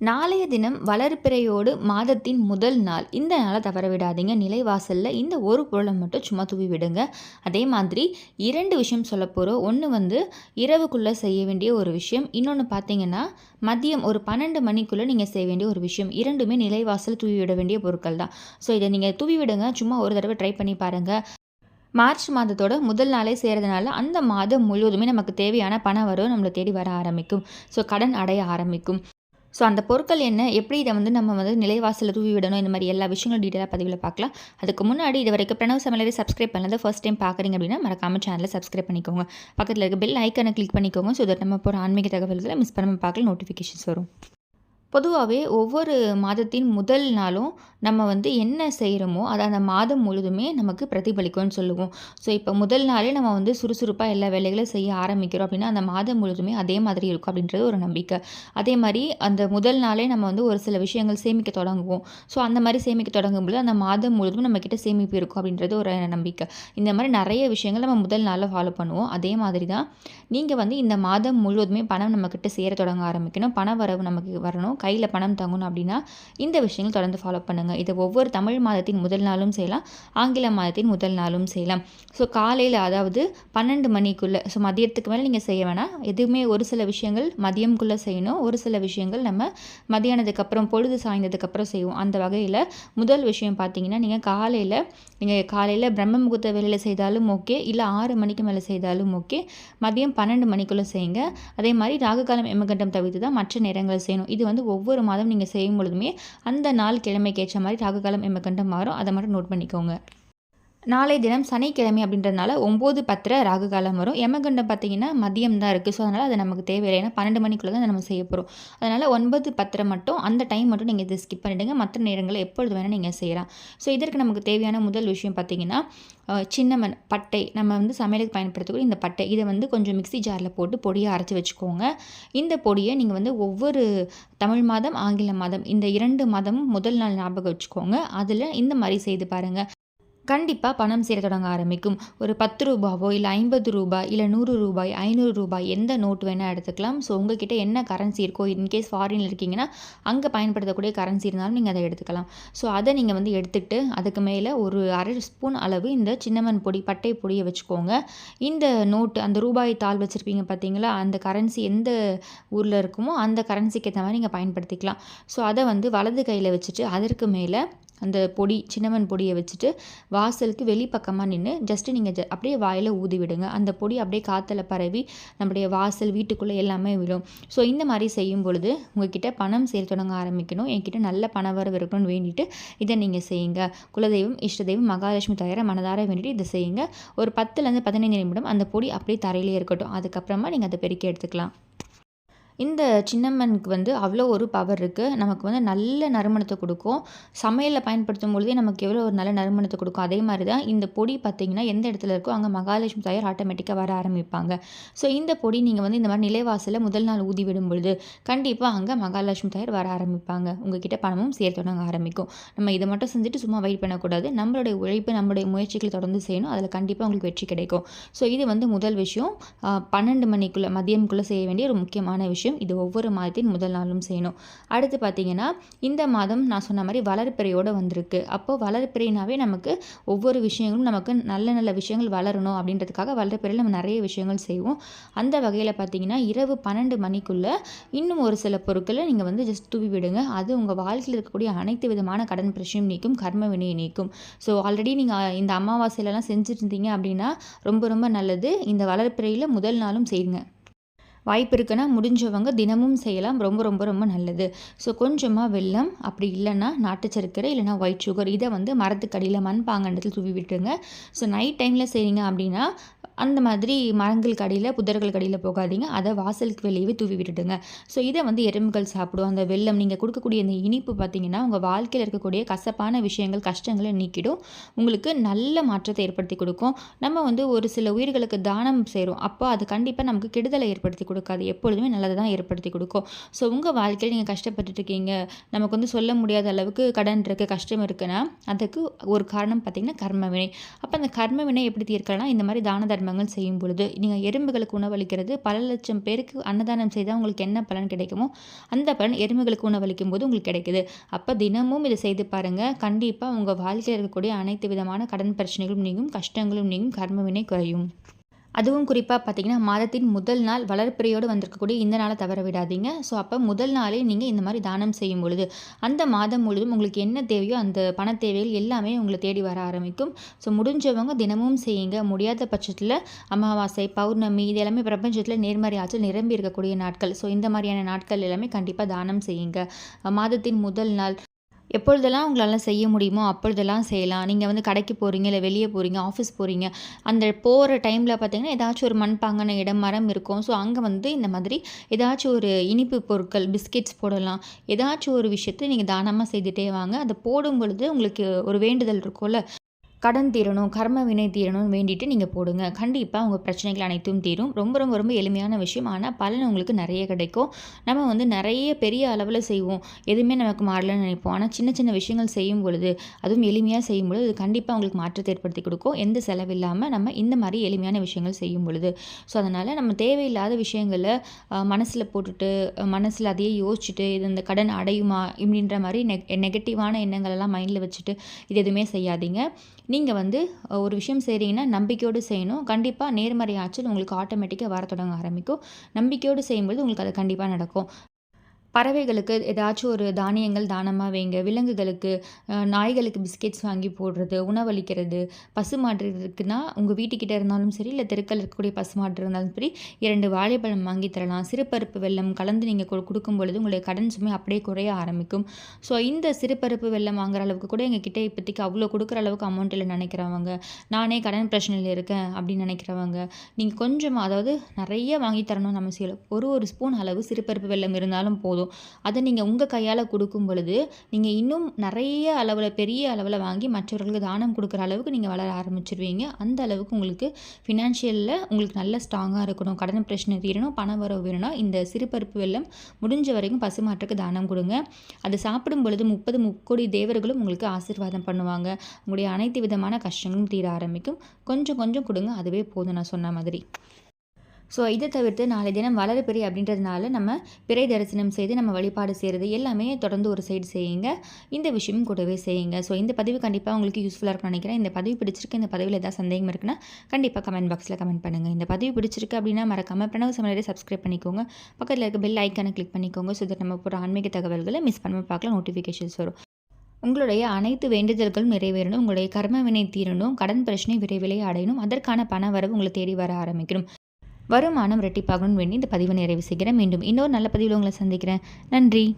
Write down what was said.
நாளைய தினம் வளர்ப்பிறையோடு மாதத்தின் முதல் நாள். இந்த நாளை தவற விடாதீங்க நிலைவாசலில் இந்த ஒரு பொருளை மட்டும் சும்மா தூவி விடுங்க. அதே மாதிரி இரண்டு விஷயம் சொல்ல போகிறோம் ஒன்று வந்து இரவுக்குள்ளே செய்ய வேண்டிய ஒரு விஷயம். இன்னொன்று பார்த்தீங்கன்னா மதியம் ஒரு பன்னெண்டு மணிக்குள்ளே நீங்கள் செய்ய வேண்டிய ஒரு விஷயம். இரண்டுமே நிலைவாசல் தூவி விட வேண்டிய பொருட்கள் தான். ஸோ இதை நீங்கள் தூவி விடுங்க. சும்மா ஒரு தடவை ட்ரை பண்ணி பாருங்கள் மார்ச் மாதத்தோட முதல் நாளே செய்கிறதுனால அந்த மாதம் முழுவதுமே நமக்கு தேவையான பணம் வரும் நம்மளை தேடி வர ஆரம்பிக்கும். ஸோ கடன் அடைய ஆரம்பிக்கும். ஸோ அந்த பொருட்கள் என்ன? எப்படி இதை வந்து நம்ம வந்து நிலைவாசலில் தூவி விடணும்? இந்த மாதிரி எல்லா விஷயங்களும் டீட்டெயிலாக பதிவில் பார்க்கலாம். அதுக்கு முன்னாடி இது வரைக்கும் பிரணவ் சமையலரை சப்ஸ்கிரைப் பண்ணது ஃபஸ்ட் டைம் பார்க்குறீங்க அப்படின்னா மறக்காம சேனலை சப்ஸ்கிரைப் பண்ணிக்கோங்க. பக்கத்தில் இருக்க பெல் ஐக்கனை கிளிக் பண்ணிக்கோங்க. ஸோ தட் நம்ம போகிற ஆன்மீக தகவல்களை மிஸ் பண்ணாமல் பார்க்கல நோட்டிஃபிகேஷன்ஸ் வரும். பொதுவாகவே ஒவ்வொரு மாதத்தின் முதல் நாளும் நம்ம வந்து என்ன செய்கிறோமோ அதை அந்த மாதம் முழுதுமே நமக்கு பிரதிபலிக்கும்னு சொல்லுவோம். ஸோ இப்போ முதல் நாளே நம்ம வந்து சுறுசுறுப்பாக எல்லா வேலைகளும் செய்ய ஆரம்பிக்கிறோம் அப்படின்னா அந்த மாதம் முழுதுமே அதே மாதிரி இருக்கும் அப்படின்றது ஒரு நம்பிக்கை. அதே மாதிரி அந்த முதல் நாளே நம்ம வந்து ஒரு சில விஷயங்கள் சேமிக்க தொடங்குவோம். ஸோ அந்த மாதிரி சேமிக்க தொடங்கும்போது அந்த மாதம் முழுதும் நம்மக்கிட்ட சேமிப்பு இருக்கும் அப்படின்றது ஒரு நம்பிக்கை. இந்த மாதிரி நிறைய விஷயங்கள் நம்ம முதல் நாளில் ஃபாலோ பண்ணுவோம். அதே மாதிரி தான் நீங்கள் வந்து இந்த மாதம் முழுவதுமே பணம் நம்மக்கிட்ட சேர தொடங்க ஆரம்பிக்கணும். பண வரவு நமக்கு வரணும். கையில் பணம் தங்கணும் அப்படின்னா இந்த விஷயங்கள் தொடர்ந்து ஃபாலோ பண்ணுங்கள் இதை ஒவ்வொரு தமிழ் மாதத்தின் முதல் நாளும் செய்யலாம். ஆங்கில மாதத்தின் முதல் நாளும் செய்யலாம். ஸோ காலையில் அதாவது பன்னெண்டு மணிக்குள்ளே ஸோ மதியத்துக்கு மேலே நீங்கள் செய்ய வேணாம். எதுவுமே ஒரு சில விஷயங்கள் மதியம்குள்ளே செய்யணும். ஒரு சில விஷயங்கள் நம்ம மதியானதுக்கு அப்புறம் பொழுது சாய்ந்ததுக்கப்புறம் செய்வோம். அந்த வகையில் முதல் விஷயம் பார்த்தீங்கன்னா நீங்கள் காலையில் நீங்கள் காலையில் பிரம்ம முகூர்த்த வேலையில் செய்தாலும் ஓகே இல்லை ஆறு மணிக்கு மேலே செய்தாலும் ஓகே மதியம் பன்னெண்டு மணிக்குள்ளே செய்யுங்க. அதே மாதிரி ராகுகாலம் எமகண்டம் தவிர்த்து தான் மற்ற நேரங்கள் செய்யணும். இது வந்து ஒவ்வொரு மாதம் நீங்கள் செய்யும் பொழுதுமே அந்த நாள் கிழமைக்கு ஏற்ற மாதிரி ராகுகாலம் எமகண்டம் மாறும். அதை மட்டும் நோட் பண்ணிக்கோங்க. நாளை தினம் சனிக்கிழமை அப்படின்றதுனால ஒம்பது பத்திர ராகு காலம் வரும். யமகண்டம் பார்த்தீங்கன்னா மதியம் தான் இருக்குது ஸோ அதனால் அது நமக்கு தேவையில்லை. ஏன்னா பன்னெண்டு மணிக்குள்ளே தான் நம்ம செய்ய போகிறோம் அதனால் ஒன்பது பத்தரை மட்டும் அந்த டைம் மட்டும் நீங்கள் இதை ஸ்கிப் பண்ணிவிடுங்க மற்ற நேரங்களில் எப்பொழுது வேணால் நீங்கள் செய்யலாம். ஸோ இதற்கு நமக்கு தேவையான முதல் விஷயம் பார்த்தீங்கன்னா சின்னமன் பட்டை. நம்ம வந்து சமையலுக்கு பயன்படுத்தக்கூடிய இந்த பட்டை. இதை வந்து கொஞ்சம் மிக்சி ஜாரில் போட்டு பொடியை அரைச்சி வச்சுக்கோங்க. இந்த பொடியை நீங்கள் வந்து ஒவ்வொரு தமிழ் மாதம் ஆங்கில மாதம் இந்த இரண்டு மாதமும் முதல் நாள் ஞாபகம் வச்சுக்கோங்க. அதில் இந்த மாதிரி செய்து பாருங்கள் கண்டிப்பாக பணம் சேர தொடங்க ஆரம்பிக்கும். ஒரு பத்து ரூபாவோ இல்லை ஐம்பது ரூபாய் இல்லை நூறு ரூபாய் ஐநூறு ரூபாய் எந்த நோட் வேணால் எடுத்துக்கலாம். ஸோ உங்ககிட்ட என்ன கரன்சி இருக்கோ இன்கேஸ் ஃபாரினில் இருக்கீங்கன்னா அங்கே பயன்படுத்தக்கூடிய கரன்சி இருந்தாலும் நீங்கள் அதை எடுத்துக்கலாம். ஸோ அதை நீங்கள் வந்து எடுத்துக்கிட்டு அதுக்கு மேலே ஒரு அரை ஸ்பூன் அளவு இந்த சின்னமன் பொடி பட்டை பொடியை வச்சுக்கோங்க. இந்த நோட்டு அந்த ரூபாய் தாள் வச்சுருப்பீங்க பார்த்தீங்களா அந்த கரன்சி எந்த ஊரில் இருக்குமோ அந்த கரன்சிக்கு ஏற்ற மாதிரி நீங்கள் பயன்படுத்திக்கலாம். ஸோ அதை வந்து வலது கையில் வச்சுட்டு அதற்கு மேலே அந்த பொடி சின்னமன் பொடியை வச்சுட்டு வாசலுக்கு வெளிப்பக்கமாக நின்று ஜஸ்ட்டு நீங்கள் ஜ அப்படியே வாயில் ஊதி விடுங்க. அந்த பொடி அப்படியே காற்றுல பரவி நம்முடைய வாசல் வீட்டுக்குள்ளே எல்லாமே விழும். ஸோ இந்த மாதிரி செய்யும் பொழுது உங்ககிட்ட பணம் சேர்த்து தொடங்க ஆரம்பிக்கணும். என்கிட்ட நல்ல பண வரவு இருக்கணும்னு வேண்டிட்டு இதை நீங்கள் செய்யுங்க. குலதெய்வம் இஷ்ட தெய்வம் மகாலட்சுமி தயார மனதார வேண்டிட்டு இதை செய்யுங்க. ஒரு பத்துலேருந்து பதினைந்து நிமிடம் அந்த பொடி அப்படியே தரையிலே இருக்கட்டும். அதுக்கப்புறமா நீங்கள் அதை பெருக்கி எடுத்துக்கலாம். இந்த சின்னம்மனுக்கு வந்து அவ்வளோ ஒரு பவர் இருக்குது நமக்கு வந்து நல்ல நறுமணத்தை கொடுக்கும். சமையலில் பயன்படுத்தும் பொழுதே நமக்கு எவ்வளோ ஒரு நல்ல நறுமணத்தை கொடுக்கும். அதே மாதிரி தான் இந்த பொடி பார்த்திங்கன்னா எந்த இடத்துல இருக்கோ அங்கே மகாலட்சுமி தாயார் ஆட்டோமேட்டிக்காக வர ஆரம்பிப்பாங்க. ஸோ இந்த பொடி நீங்கள் வந்து இந்த மாதிரி நிலைவாசலில் முதல் நாள் ஊதி விடும் பொழுது கண்டிப்பாக அங்கே மகாலட்சுமி தாயார் வர ஆரம்பிப்பாங்க. உங்ககிட்ட பணமும் சேர தொடங்க ஆரம்பிக்கும். நம்ம இதை மட்டும் செஞ்சுட்டு சும்மா வெயிட் பண்ணக்கூடாது. நம்மளுடைய உழைப்பு நம்மளுடைய முயற்சிகளை தொடர்ந்து செய்யணும். அதில் கண்டிப்பாக உங்களுக்கு வெற்றி கிடைக்கும். ஸோ இது வந்து முதல் விஷயம். பன்னெண்டு மணிக்குள்ளே மதியம்குள்ளே செய்ய வேண்டிய ஒரு முக்கியமான விஷயம். விஷயம் இது ஒவ்வொரு மாதத்தின் முதல் நாளும் செய்யணும். அடுத்து பார்த்தீங்கன்னா இந்த மாதம் நான் சொன்ன மாதிரி வளர்ப்பிறையோடு வந்திருக்கு. அப்போது வளர்ப்பிறைனாவே நமக்கு ஒவ்வொரு விஷயங்களும் நமக்கு நல்ல நல்ல விஷயங்கள் வளரணும் அப்படின்றதுக்காக வளர்ப்பிறையில் நம்ம நிறைய விஷயங்கள் செய்வோம். அந்த வகையில் பார்த்தீங்கன்னா இரவு பன்னெண்டு மணிக்குள்ளே இன்னும் ஒரு சில பொருட்களை நீங்கள் வந்து ஜஸ்ட் தூவி விடுங்க. அது உங்கள் வாழ்க்கையில் இருக்கக்கூடிய அனைத்து விதமான கடன் பிரச்சனையும் நீக்கும் கர்ம வினையை நீக்கும். ஸோ ஆல்ரெடி நீங்கள் இந்த அமாவாசையிலலாம் செஞ்சுருந்தீங்க அப்படின்னா ரொம்ப ரொம்ப நல்லது. இந்த வளர்ப்பிறையில் முதல் நாளும் செய்யுங்க. வாய்ப்பு இருக்குன்னா முடிஞ்சவங்க தினமும் செய்யலாம். ரொம்ப ரொம்ப ரொம்ப நல்லது. ஸோ கொஞ்சமாக வெல்லம் அப்படி இல்லைன்னா நாட்டு சர்க்கரை இல்லைனா ஒயிட் சுகர் இதை வந்து மரத்துக்கடியில் மண் பாங்கண்டத்தில் தூவி விட்டுருங்க. ஸோ நைட் டைமில் செய்கிறீங்க அப்படின்னா அந்த மாதிரி மரங்கள் கடையில் புதர்கள் கடையில் போகாதீங்க. அதை வாசலுக்கு வெளியே தூவி விட்டுடுங்க. ஸோ இதை வந்து எறும்புகள் சாப்பிடும். அந்த வெள்ளம் நீங்கள் கொடுக்கக்கூடிய அந்த இனிப்பு பார்த்தீங்கன்னா உங்கள் வாழ்க்கையில் இருக்கக்கூடிய கசப்பான விஷயங்கள் கஷ்டங்களை நீக்கிடும். உங்களுக்கு நல்ல மாற்றத்தை ஏற்படுத்தி கொடுக்கும். நம்ம வந்து ஒரு சில உயிர்களுக்கு தானம் செய்கிறோம் அப்போ அது கண்டிப்பாக நமக்கு கெடுதலை ஏற்படுத்தி கொடுக்காது. எப்பொழுதுமே நல்லதை தான் ஏற்படுத்தி கொடுக்கும். ஸோ உங்கள் வாழ்க்கையில் நீங்கள் கஷ்டப்பட்டுட்டு இருக்கீங்க. நமக்கு வந்து சொல்ல முடியாத அளவுக்கு கடன் இருக்குது கஷ்டம் இருக்குன்னா அதுக்கு ஒரு காரணம் பார்த்திங்கன்னா கர்ம வினை. அப்போ அந்த கர்ம வினை எப்படி தீர்க்கலாம்னா இந்த மாதிரி தான தர்ம தர்மங்கள் செய்யும் பொழுது நீங்கள் எறும்புகளுக்கு உணவளிக்கிறது பல லட்சம் பேருக்கு அன்னதானம் செய்தால் உங்களுக்கு என்ன பலன் கிடைக்குமோ அந்த பலன் எறும்புகளுக்கு உணவளிக்கும் போது உங்களுக்கு கிடைக்குது. அப்போ தினமும் இதை செய்து பாருங்கள் கண்டிப்பாக உங்கள் வாழ்க்கையில் இருக்கக்கூடிய அனைத்து விதமான கடன் பிரச்சனைகளும் நீங்கும் கஷ்டங்களும் நீங்கும் கர்மவினை குறையும். அதுவும் குறிப்பாக பார்த்தீங்கன்னா மாதத்தின் முதல் நாள் வளர்ப்பிறையோடு வந்திருக்கக்கூடிய இந்த நாளை தவற விடாதீங்க. ஸோ அப்போ முதல் நாளே நீங்கள் இந்த மாதிரி தானம் செய்யும் பொழுது அந்த மாதம் முழுதும் உங்களுக்கு என்ன தேவையோ அந்த பண தேவைகள் எல்லாமே உங்களை தேடி வர ஆரம்பிக்கும். ஸோ முடிஞ்சவங்க தினமும் செய்யுங்க. முடியாத பட்சத்தில் அமாவாசை பௌர்ணமி இது எல்லாமே பிரபஞ்சத்தில் நேர்மறை ஆற்றல் நிரம்பி இருக்கக்கூடிய நாட்கள். ஸோ இந்த மாதிரியான நாட்கள் எல்லாமே கண்டிப்பாக தானம் செய்யுங்க. மாதத்தின் முதல் நாள் எப்பொழுதெல்லாம் உங்களால் செய்ய முடியுமோ அப்பொழுதெல்லாம் செய்யலாம். நீங்கள் வந்து கடைக்கு போகிறீங்க இல்லை வெளியே போகிறீங்க ஆஃபீஸ் போகிறீங்க அந்த போகிற டைமில் பார்த்தீங்கன்னா ஏதாச்சும் ஒரு மண்பாங்கான இடம் மரம் இருக்கும். ஸோ அங்கே வந்து இந்த மாதிரி ஏதாச்சும் ஒரு இனிப்பு பொருட்கள் பிஸ்கெட்ஸ் போடலாம். ஏதாச்சும் ஒரு விஷயத்தை நீங்கள் தானமாக செய்துட்டே வாங்க. அதை போடும் பொழுது உங்களுக்கு ஒரு வேண்டுதல் இருக்கும்ல. கடன் தீரணும் கர்ம வினை தீரணும்னு வேண்டிட்டு நீங்கள் போடுங்க. கண்டிப்பாக உங்கள் பிரச்சனைகள் அனைத்தும் தீரும். ரொம்ப ரொம்ப ரொம்ப எளிமையான விஷயம். ஆனால் பலன் உங்களுக்கு நிறைய கிடைக்கும். நம்ம வந்து நிறைய பெரிய அளவில் செய்வோம். எதுவுமே நமக்கு மாறலன்னு நினைப்போம். ஆனால் சின்ன சின்ன விஷயங்கள் செய்யும் பொழுது அதுவும் எளிமையாக செய்யும் பொழுது அது கண்டிப்பாக உங்களுக்கு மாற்றத்தை ஏற்படுத்தி கொடுக்கும். எந்த செலவில்லாமல் நம்ம இந்த மாதிரி எளிமையான விஷயங்கள் செய்யும் பொழுது. ஸோ அதனால் நம்ம தேவையில்லாத விஷயங்களை மனசில் போட்டுட்டு மனசில் அதையே யோசிச்சுட்டு இது இந்த கடன் அடையுமா? இப்படின்ற மாதிரி நெ நெகட்டிவான எண்ணங்கள் எல்லாம் மைண்டில் வச்சுட்டு இது எதுவுமே செய்யாதீங்க. நீங்கள் வந்து ஒரு விஷயம் செய்கிறீங்கன்னா நம்பிக்கையோடு செய்யணும். கண்டிப்பாக நேர்மறை ஆற்றல் உங்களுக்கு ஆட்டோமேட்டிக்காக வர தொடங்க ஆரம்பிக்கும். நம்பிக்கையோடு செய்யும்போது உங்களுக்கு அது கண்டிப்பாக நடக்கும். பறவைகளுக்கு ஏதாச்சும் ஒரு தானியங்கள் தானமாக வைங்க. விலங்குகளுக்கு நாய்களுக்கு பிஸ்கெட்ஸ் வாங்கி போடுறது உணவளிக்கிறது பசுமாடு இருக்குன்னா உங்கள் வீட்டுக்கிட்ட இருந்தாலும் சரி இல்லை தெருக்கள் இருக்கக்கூடிய பசுமாடு இருந்தாலும் சரி இரண்டு வாழைப்பழம் வாங்கி தரலாம். சிறுபருப்பு வெள்ளம் கலந்து நீங்கள் கொடுக்கும் பொழுது உங்களுடைய கடன் சுமை அப்படியே குறைய ஆரம்பிக்கும். ஸோ இந்த சிறுபருப்பு வெள்ளம் வாங்குற அளவுக்கு கூட எங்கள் கிட்டே இப்போதைக்கு அவ்வளோ கொடுக்குற அளவுக்கு அமௌண்ட் இல்லை நினைக்கிறவங்க. நானே கடன் பிரச்சனையில் இருக்கேன் அப்படின்னு நினைக்கிறவங்க. நீங்கள் கொஞ்சம் அதாவது நிறைய வாங்கி தரணும் நம்ம செய்யலாம் ஒரு ஒரு ஸ்பூன் அளவு சிறுபருப்பு வெள்ளம் இருந்தாலும் போதும். அதை நீங்கள் உங்கள் கையால் கொடுக்கும் பொழுது நீங்கள் இன்னும் நிறைய அளவில் பெரிய அளவில் வாங்கி மற்றவர்களுக்கு தானம் கொடுக்குற அளவுக்கு நீங்கள் வளர ஆரம்பிச்சிருவீங்க. அந்த அளவுக்கு உங்களுக்கு ஃபினான்ஷியலில் உங்களுக்கு நல்ல ஸ்ட்ராங்காக இருக்கணும். கடன் பிரச்சனை தீரணும் பணம் வரவு வேணும்னா இந்த சிறுபருப்பு வெள்ளம் முடிஞ்ச வரைக்கும் பசுமாட்டுக்கு தானம் கொடுங்க. அது சாப்பிடும் பொழுது முப்பது முக்கோடி தேவர்களும் உங்களுக்கு ஆசீர்வாதம் பண்ணுவாங்க. உங்களுடைய அனைத்து விதமான கஷ்டங்களும் தீர ஆரம்பிக்கும். கொஞ்சம் கொஞ்சம் கொடுங்க. அதுவே போதும் நான் சொன்ன மாதிரி. ஸோ இதை தவிர்த்து நாளை தினம் வளர்பிறை அப்படின்றதுனால நம்ம பிறை தரிசனம் செய்து நம்ம வழிபாடு செய்கிறது எல்லாமே தொடர்ந்து ஒரு சைடு செய்யுங்க. இந்த விஷயமும் கூடவே செய்யுங்க. ஸோ இந்த பதிவு கண்டிப்பாக உங்களுக்கு யூஸ்ஃபுல்லாக இருக்கும்னு நினைக்கிறேன். இந்த பதிவு பிடிச்சிருக்கு இந்த பதிவில் ஏதாவது சந்தேகம் இருக்குன்னா கண்டிப்பாக கமெண்ட் பாக்ஸில் கமெண்ட் பண்ணுங்கள் இந்த பதிவு பிடிச்சிருக்கு அப்படின்னா மறக்காமல் பிரணவ சமையலை சப்ஸ்கிரைப் பண்ணிக்கோங்க. பக்கத்தில் இருக்க பெல் ஐக்கானை கிளிக் பண்ணிக்கோங்க. ஸோ தட் நம்ம போகிற ஆன்மீக தகவல்களை மிஸ் பண்ணாமல் பார்க்கலாம் நோட்டிஃபிகேஷன்ஸ் வரும். உங்களுடைய அனைத்து வேண்டுதல்களும் நிறைவேறணும். உங்களுடைய கர்ம வினை தீரணும். கடன் பிரச்சனை விரைவிலே அடையணும். அதற்கான பண வரவு உங்களை தேடி வர ஆரம்பிக்கணும். வருமானம் ரெட்டிப்பாகணும்னு வேண்டி இந்த பதிவை நிறைவு செய்கிறேன். மீண்டும் இன்னொரு நல்ல பதிவில் உங்களை சந்திக்கிறேன். நன்றி.